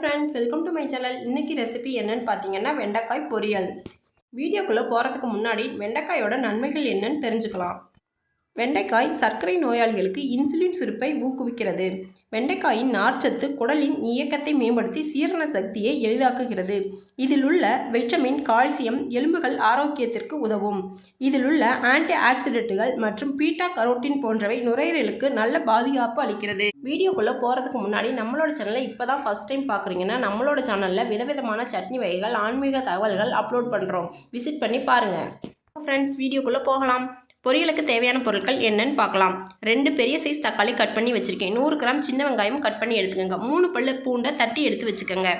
Friends welcome to my channel இன்னைக்கு recipe என்னன்னு பார்த்தீங்கன்னா வெண்டைக்காய் பொரியல். வீடியோக்குள்ளே போகிறதுக்கு முன்னாடி வெண்டைக்காயோட நன்மைகள் என்னன்னு தெரிஞ்சுக்கலாம். வெண்டைக்காய் சர்க்கரை நோயாளிகளுக்கு இன்சுலின் சுருப்பை ஊக்குவிக்கிறது. வெண்டைக்காயின் நார்ச்சத்து குடலின் இயக்கத்தை மேம்படுத்தி சீரண சக்தியை எளிதாக்குகிறது. இதில் உள்ள விட்டமின் கால்சியம் எலும்புகள் ஆரோக்கியத்திற்கு உதவும். இதில் உள்ள ஆன்டி ஆக்சிடென்ட்டுகள் மற்றும் பீட்டா கரோட்டின் போன்றவை நுரையீரலுக்கு நல்ல பாதுகாப்பு அளிக்கிறது. வீடியோக்குள்ளே போகிறதுக்கு முன்னாடி நம்மளோட சேனலை இப்போ தான் ஃபஸ்ட் டைம் பார்க்குறீங்கன்னா நம்மளோட சேனலில் விதவிதமான சட்னி வகைகள் ஆன்மீக தகவல்கள் அப்லோட் பண்ணுறோம் விசிட் பண்ணி பாருங்கள் ஃப்ரெண்ட்ஸ் வீடியோக்குள்ளே போகலாம். பொரியலுக்கு தேவையான பொருட்கள் என்னன்னு பார்க்கலாம். ரெண்டு பெரிய சைஸ் தக்காளி கட் பண்ணி வச்சுருக்கேன். நூறு கிராம் சின்ன வெங்காயம் கட் பண்ணி எடுத்துக்கோங்க. மூணு பல்லு பூண்டை தட்டி எடுத்து வச்சுக்கோங்க.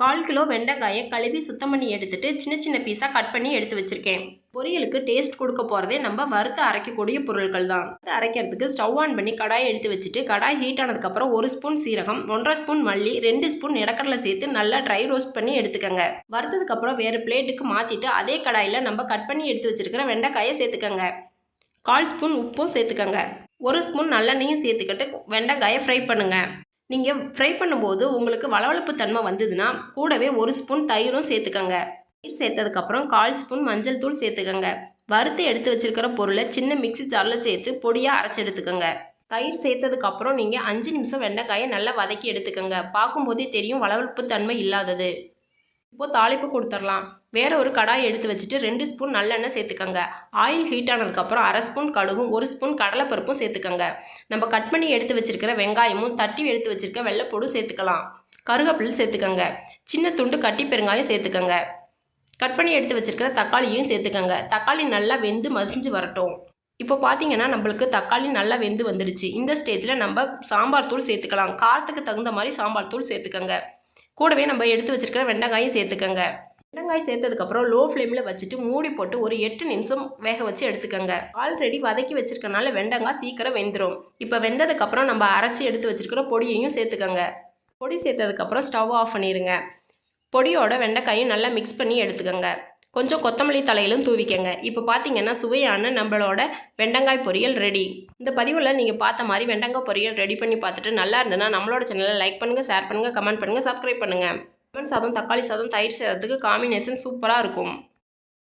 கால் கிலோ வெண்டைக்காயை கழுவி சுத்தம் பண்ணி எடுத்துட்டு சின்ன சின்ன பீஸாக கட் பண்ணி எடுத்து வச்சுருக்கேன். பொரியலுக்கு டேஸ்ட் கொடுக்க போகிறதே நம்ம வறுத்து அரைக்கக்கூடிய பொருட்கள் தான். வறுத்து அரைக்கிறதுக்கு ஸ்டவ் ஆன் பண்ணி கடாயை எடுத்து வச்சுட்டு கடாய் ஹீட் ஆனதுக்கப்புறம் ஒரு ஸ்பூன் சீரகம் ஒன்றரை ஸ்பூன் மல்லி ரெண்டு ஸ்பூன் இடக்கடலை சேர்த்து நல்லா ட்ரை ரோஸ்ட் பண்ணி எடுத்துக்கோங்க. வறுத்ததுக்கப்புறம் வேறு பிளேட்டுக்கு மாற்றிட்டு அதே கடாயில் நம்ம கட் பண்ணி எடுத்து வச்சுருக்கிற வெண்டைக்காயை சேர்த்துக்கோங்க. கால் ஸ்பூன் உப்பும் சேர்த்துக்கோங்க. ஒரு ஸ்பூன் நல்லெண்ணையும் சேர்த்துக்கிட்டு வெண்டைக்காயை ஃப்ரை பண்ணுங்கள் நீங்கள் ஃப்ரை பண்ணும்போது உங்களுக்கு வளவளப்பு தன்மை வந்ததுன்னா கூடவே ஒரு ஸ்பூன் தயிரும் சேர்த்துக்கோங்க. தயிர் சேர்த்ததுக்கப்புறம் கால் ஸ்பூன் மஞ்சள் தூள் சேர்த்துக்கோங்க. வறுத்து எடுத்து வச்சிருக்கிற பொருளை சின்ன மிக்ஸி ஜாரில் சேர்த்து பொடியாக அரைச்சி எடுத்துக்கோங்க. தயிர் சேர்த்ததுக்கப்புறம் நீங்கள் அஞ்சு நிமிஷம் வெண்டைக்காயை நல்லா வதக்கி எடுத்துக்கோங்க. பார்க்கும்போதே தெரியும் வளவளப்பு தன்மை இல்லாதது. இப்போது தாளிப்பு கொடுத்துடலாம் வேற ஒரு கடாய் எடுத்து வச்சுட்டு ரெண்டு ஸ்பூன் நல்லெண்ணெய் சேர்த்துக்கோங்க. ஆயில் ஹீட் ஆனதுக்கப்புறம் அரை ஸ்பூன் கடுகும் ஒரு ஸ்பூன் கடலைப்பருப்பும் சேர்த்துக்கோங்க. நம்ம கட் பண்ணி எடுத்து வச்சிருக்கிற வெங்காயமும் தட்டி எடுத்து வச்சிருக்க வெள்ளைப்பூடும் சேர்த்துக்கலாம். கருகப்பில் சேர்த்துக்கோங்க. சின்ன துண்டு கட்டி பெருங்காயம் சேர்த்துக்கோங்க. கட் பண்ணி எடுத்து வச்சிருக்கிற தக்காளியும் சேர்த்துக்கோங்க. தக்காளி நல்லா வெந்து மசிஞ்சு வரட்டும். இப்போ பார்த்தீங்கன்னா நம்மளுக்கு தக்காளி நல்லா வெந்து வந்துடுச்சு. இந்த ஸ்டேஜில் நம்ம சாம்பார் தூள் சேர்த்துக்கலாம். காரத்துக்கு தகுந்த மாதிரி சாம்பார் தூள் சேர்த்துக்கோங்க. கூடவே நம்ம எடுத்து வச்சுருக்கிற வெண்டைக்காயும் சேர்த்துக்கோங்க. வெண்டைக்காய் சேர்த்ததுக்கப்புறம் லோ ஃப்ளேமில் வச்சுட்டு மூடி போட்டு ஒரு எட்டு நிமிஷம் வேக வச்சு எடுத்துக்கோங்க. ஆல்ரெடி வதக்கி வச்சுருக்கனால வெண்டைக்காய் சீக்கிரம் வெந்துடும் இப்போ வெந்ததுக்கப்புறம் நம்ம அரைச்சி எடுத்து வச்சுருக்கிற பொடியையும் சேர்த்துக்கோங்க. பொடி சேர்த்ததுக்கப்புறம் ஸ்டவ் ஆஃப் பண்ணிடுங்க பொடியோட வெண்டைக்காயும் நல்லா மிக்ஸ் பண்ணி எடுத்துக்கோங்க. கொஞ்சம் கொத்தமல்லி தலையிலும் தூவிக்கங்க. இப்போ பார்த்தீங்கன்னா சுவையான நம்மளோட வெண்டங்காய் பொரியல் ரெடி இந்த பதிவில் நீங்கள் பார்த்த மாதிரி வெண்டங்காய் பொரியல் ரெடி பண்ணி பார்த்துட்டு நல்லா இருந்ததுன்னா நம்மளோட சேனலை லைக் பண்ணுங்கள் ஷேர் பண்ணுங்கள் கமெண்ட் பண்ணுங்கள் சப்ஸ்கிரைப் பண்ணுங்கள் லெமன் சாதம் தக்காளி சாதம் தயிர் சாதத்துக்கு காம்பினேஷன் சூப்பராக இருக்கும்.